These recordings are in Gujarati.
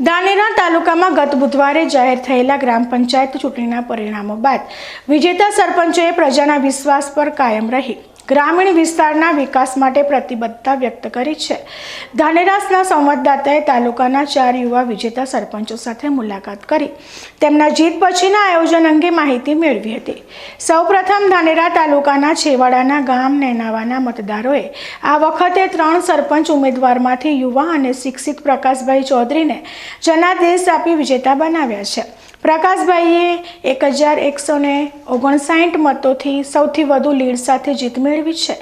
ધાનેરા તાલુકામાં ગત બુધવારે જાહેર થયેલા ગ્રામ પંચાયત ચૂંટણીના પરિણામો બાદ વિજેતા સરપંચોએ પ્રજાના વિશ્વાસ પર કાયમ રહી. ગ્રામીણ વિસ્તારના વિકાસ માટે પ્રતિબદ્ધતા વ્યક્ત કરી છે. ધાનેરાસના સંવાદદાતાએ તાલુકાના ચાર યુવા વિજેતા સરપંચો સાથે મુલાકાત કરી. તેમના જીત પછીના આયોજન અંગે માહિતી મેળવી હતી. સૌપ્રથમ ધાનેરા તાલુકાના છેવાડાના ગામ નેનાવાના મતદારોએ આ વખતે ત્રણ સરપંચ ઉમેદવારમાંથી યુવા અને શિક્ષિત પ્રકાશભાઈ ચૌધરીને જનાદેશ આપી વિજેતા બનાવ્યા છે. પ્રકાશભાઈએ એક હજાર એકસો ને ઓગણસાઠ મતોથી સૌથી વધુ લીડ સાથે જીત મેળવી છે.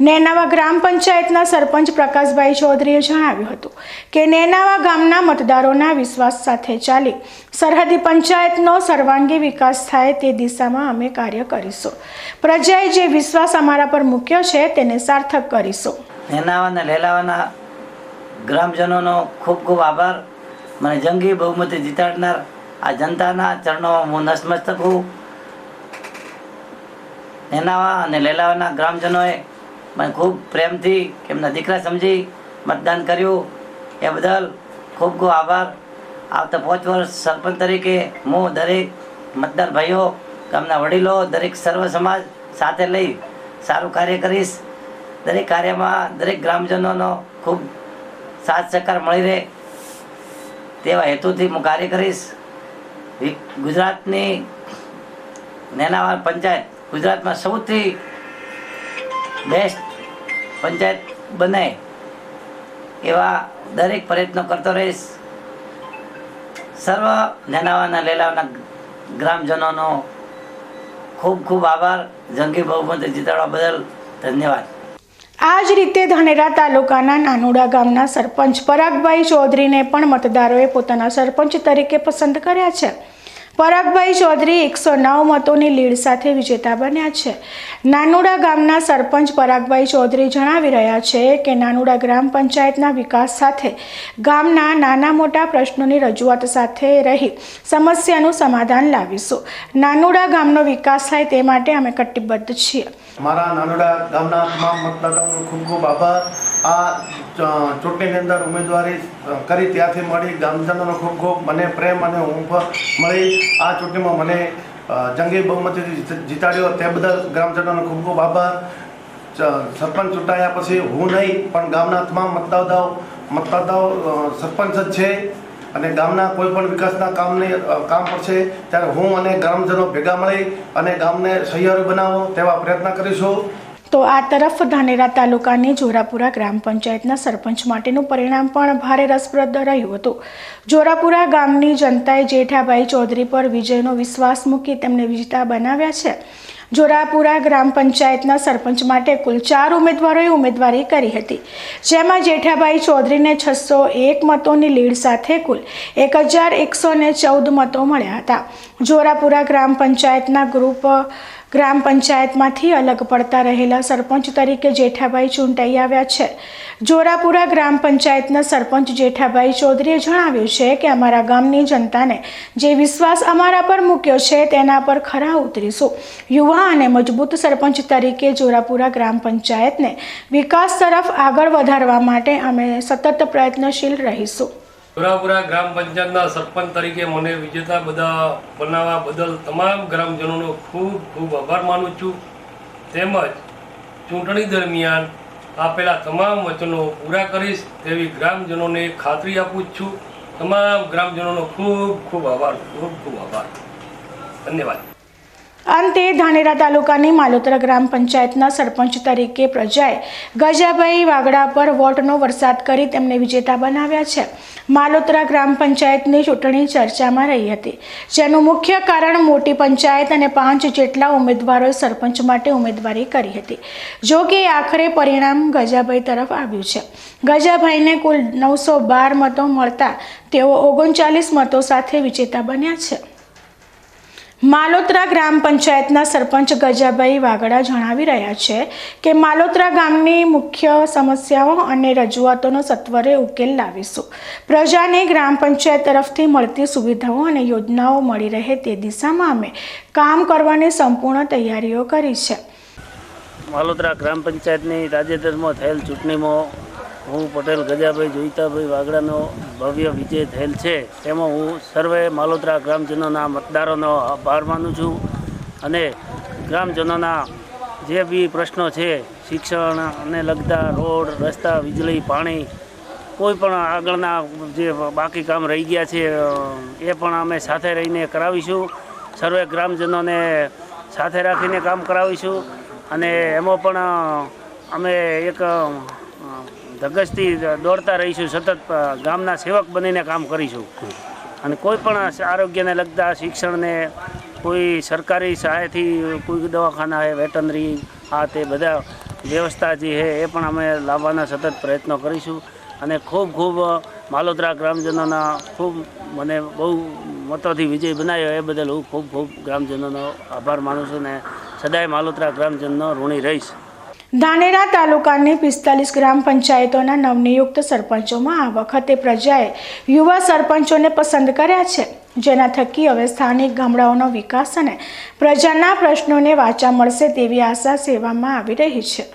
નેનાવા ગ્રામ પંચાયતના સરપંચ પ્રકાશભાઈ ચૌધરીએ જણાવ્યું હતું કે નેનાવા ગામના મતદારોના વિશ્વાસ સાથે ચાલી સરહદી પંચાયતનો સર્વાંગી વિકાસ થાય તે દિશામાં અમે કાર્ય કરીશું. પ્રજાએ જે વિશ્વાસ અમારા પર મૂક્યો છે તેને સાર્થક કરીશું. નેનાવાના, લેલાવાના ગ્રામજનોનો ખૂબ ખૂબ આભાર. મને જંગી બહુમતી જીતાડનાર આ જનતાના ચરણોમાં હું નસમસ્તક હું નેનાવા અને લેલાવાના ગ્રામજનોએ મને ખૂબ પ્રેમથી એમના દીકરા સમજી મતદાન કર્યું. એ બદલ ખૂબ ખૂબ આભાર. આવતા પાંચ વર્ષ સરપંચ તરીકે હું દરેક મતદાર ભાઈઓ, ગામના વડીલો, દરેક સર્વ સમાજ સાથે લઈ સારું કાર્ય કરીશ. દરેક કાર્યમાં દરેક ગ્રામજનોનો ખૂબ સાથ સહકાર મળી રહે. તેવા હેતુથી હું કાર્ય કરીશ. ગુજરાતની નેનાવા પંચાયત ગુજરાતમાં સૌથી બેસ્ટ પંચાયત બને એવા દરેક પ્રયત્નો કરતો રહીશ. સર્વ નેનાવાના લેલાવાના ગ્રામજનોનો ખૂબ ખૂબ આભાર. જંગી બહુમતી જીતાડવા બદલ ધન્યવાદ. આ જ રીતે ધાનેરા તાલુકાના નાનુડા ગામના સરપંચ પરાગભાઈ ચૌધરીને પણ મતદારોએ પોતાના સરપંચ તરીકે પસંદ કર્યા છે. પરાગભાઈ ચૌધરી એકસો નવ મતોની લીડ સાથે વિજેતા બન્યા છે. નાનુડા ગામના સરપંચ પરાગભાઈ ચૌધરી જણાવી રહ્યા છે કે નાનુડા ગ્રામ પંચાયતના વિકાસ સાથે ગામના નાના મોટા પ્રશ્નોની રજૂઆત સાથે રહી સમસ્યાનું સમાધાન લાવીશું. નાનુડા ગામનો વિકાસ થાય તે માટે અમે કટિબદ્ધ છીએ. મારા નાનુડા ગામના તમામ મતદાતાઓનો ખૂબ ખૂબ આભાર. આ ચૂંટણીની અંદર ઉમેદવારી કરી ત્યાંથી મળી. ગામજનોનો ખૂબ ખૂબ મને પ્રેમ અને ઊંઘ મળી. આ ચૂંટણીમાં મને જંગી બહુમતીથી જીતાડ્યો. તે બદલ ગ્રામજનોનો ખૂબ ખૂબ આભાર. સરપંચ ચૂંટાયા પછી હું નહીં, પણ ગામના તમામ મતદાતાઓ મતદાતાઓ સરપંચ જ છે. અને ગામના કોઈ પણ વિકાસના કામને કામ કામ પડશે ત્યારે હું અને ગ્રામજનો ભેગા મળી અને ગામને સહિયારું બનાવો તેવા પ્રયત્ન કરીશું. તો આ તરફ ધાનેરા તાલુકાની જોરાપુરા ગ્રામ પંચાયતના સરપંચ માટેનું પરિણામ પણ ભારે રસપ્રદ રહ્યું હતું. જોરાપુરા ગામની જનતાએ જેઠાભાઈ ચૌધરી પર વિજયનો વિશ્વાસ મૂકી તેમને વિજેતા બનાવ્યા છે. જોરાપુરા ગ્રામ પંચાયતના સરપંચ માટે કુલ ચાર ઉમેદવારોએ ઉમેદવારી કરી હતી. જેમાં જેઠાભાઈ ચૌધરીને છસો એક મતોની લીડ સાથે કુલ એક હજાર એકસો ચૌદ મતો મળ્યા હતા. જોરાપુરા ગ્રામ પંચાયતના ગ્રુપ ગ્રામ પંચાયતમાંથી અલગ પડતા રહેલા સરપંચ તરીકે જેઠાભાઈ ચૂંટાઈ આવ્યા છે. જોરાપુરા ગ્રામ પંચાયતના સરપંચ જેઠાભાઈ ચૌધરીએ જણાવ્યું છે કે અમારા ગામની જનતાને જે વિશ્વાસ અમારા પર મૂક્યો છે તેના પર ખરા ઉતરીશું. યુવા અને મજબૂત સરપંચ તરીકે જોરાપુરા ગ્રામ પંચાયતને વિકાસ તરફ આગળ વધારવા માટે અમે સતત પ્રયત્નશીલ રહીશું. પુરાપુરા ગ્રામ પંચાયતના સરપંચ તરીકે મને વિજેતા બધા બનાવવા બદલ તમામ ગ્રામજનોનો ખૂબ ખૂબ આભાર માનું છું. તેમજ ચૂંટણી દરમિયાન આપેલા તમામ વચનો પૂરા કરીશ તેવી ગ્રામજનોને ખાતરી આપું છું. તમામ ગ્રામજનોનો ખૂબ ખૂબ આભાર, ખૂબ ખૂબ આભાર. ધન્યવાદ. અંતે ધાનેરા તાલુકાની માલોતરા ગ્રામ પંચાયતના સરપંચ તરીકે પ્રજાએ ગજાભાઈ વાગડા પર વોટનો વરસાદ કરી તેમને વિજેતા બનાવ્યા છે. માલોતરા ગ્રામ પંચાયતની ચૂંટણી ચર્ચામાં રહી હતી. જેનું મુખ્ય કારણ મોટી પંચાયત અને પાંચ જેટલા ઉમેદવારોએ સરપંચ માટે ઉમેદવારી કરી હતી. જો કે આખરે પરિણામ ગજાભાઈ તરફ આવ્યું છે. ગજાભાઈને કુલ નવસો બાર મતો મળતા તેઓ ઓગણચાલીસ મતો સાથે વિજેતા બન્યા છે. માલોત્રા ગ્રામ પંચાયતના સરપંચ ગજાભાઈ વાગડા જણાવી રહ્યા છે કે માલોત્રા ગામની મુખ્ય સમસ્યાઓ અને રજૂઆતોનો સત્વરે ઉકેલ લાવીશું. પ્રજાને ગ્રામ પંચાયત તરફથી મળતી સુવિધાઓ અને યોજનાઓ મળી રહે તે દિશામાં અમે કામ કરવાની સંપૂર્ણ તૈયારીઓ કરી છે. માલોત્રા ગ્રામ પંચાયતની તાજેતરમાં થયેલ ચૂંટણીમાં હું પટેલ ગજાભાઈ જોઈતાભાઈ વાગડાનો ભવ્ય વિજય થયેલ છે. તેમાં હું સર્વે માલોત્રા ગ્રામજનોના મતદારોનો આભાર માનું છું અને ગ્રામજનોના જે બી પ્રશ્નો છે શિક્ષણને લગતા રોડ, રસ્તા, વીજળી, પાણી, કોઈ પણ આગળના જે બાકી કામ રહી ગયા છે એ પણ અમે સાથે રહીને કરાવીશું. સર્વે ગ્રામજનોને સાથે રાખીને કામ કરાવીશું અને એમાં પણ અમે એક અ, ધગશથી દોડતા રહીશું સતત ગામના સેવક બનીને કામ કરીશું. અને કોઈ પણ આરોગ્યને લગતા શિક્ષણને કોઈ સરકારી સહાયથી કોઈ દવાખાના હે વેટનરી આ તે બધા વ્યવસ્થા જે છે એ પણ અમે લાવવાના સતત પ્રયત્નો કરીશું. અને ખૂબ ખૂબ માલોત્રા ગ્રામજનોના ખૂબ મને બહુ મતોથી વિજય બનાવ્યો એ બદલ હું ખૂબ ખૂબ ગ્રામજનોનો આભાર માનું છું ને સદાય માલોત્રા ગ્રામજનનો ઋણી રહીશ. ધાનેરા તાલુકાની પિસ્તાલીસ ગ્રામ પંચાયતોના નવનિયુક્ત સરપંચોમાં આ વખતે પ્રજાએ યુવા સરપંચોને પસંદ કર્યા છે. જેના થકી હવે સ્થાનિક ગામડાઓનો વિકાસ અને પ્રજાના પ્રશ્નોને વાચા મળશે તેવી આશા સેવામાં આવી રહી છે.